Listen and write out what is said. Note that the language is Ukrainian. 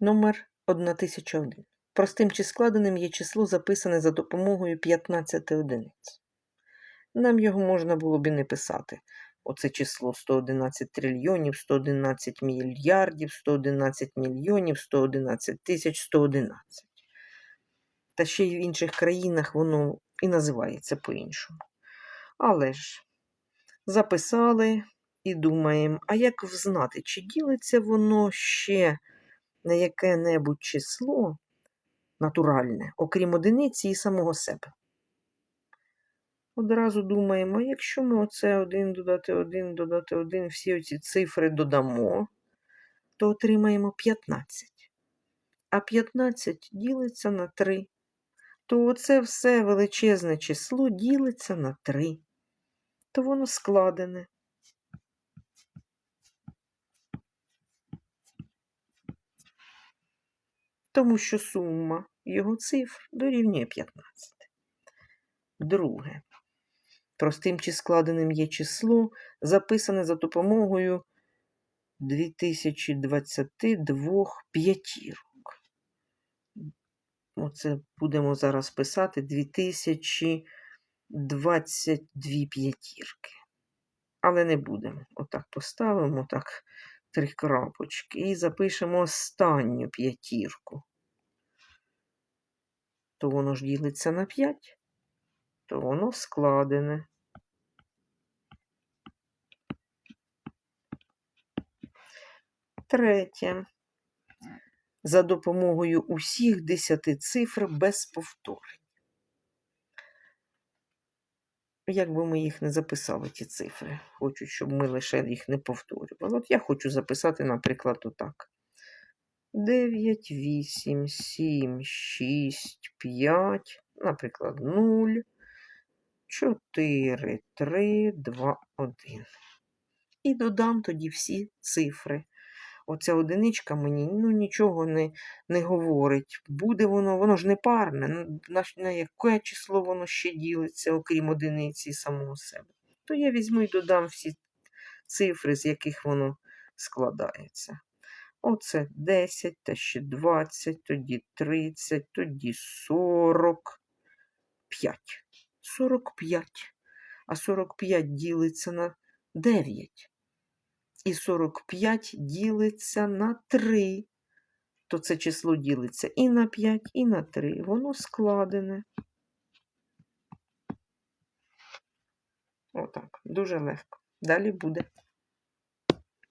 Номер 1001. Простим чи складеним є число, записане за допомогою 15 одиниць. Нам його можна було б і не писати. Оце число 111 трильйонів, 111 мільярдів, 111 мільйонів, 111 тисяч, 111. Та ще й в інших країнах воно і називається по-іншому. Але ж записали і думаємо, а як взнати, чи ділиться воно ще на яке-небудь число натуральне, окрім одиниці і самого себе. Одразу думаємо, а якщо ми оце 1 додати 1, додати 1, всі оці цифри додамо, то отримаємо 15. А 15 ділиться на 3. То оце все величезне число ділиться на 3. То воно складене. Тому що сума його цифр дорівнює 15. Друге. Простим чи складеним є число, записане за допомогою 2022 п'ятірок. Оце будемо зараз писати 2022 п'ятірки. Але не будемо. Отак поставимо так три крапочки і запишемо останню п'ятірку. То воно ж ділиться на 5, то воно складене. Третє. За допомогою усіх десяти цифр без повторень. Як би ми їх не записали, ті цифри. Хочу, щоб ми лише їх не повторювали. От я хочу записати, наприклад, отак. 9, 8, 7, 6, 5, наприклад, 0, 4, 3, 2, 1. І додам тоді всі цифри. Оця одиничка мені ну, нічого не, не говорить. Буде воно, воно ж не парне. ну, На, на яке число воно ще ділиться, окрім одиниці самого себе. То я візьму і додам всі цифри, з яких воно складається. Оце 10, та ще 20, тоді 30, тоді 45. 45. А 45 ділиться на 9. І 45 ділиться на 3. То це число ділиться і на 5, і на 3. Воно складене. Отак. Дуже легко. Далі буде.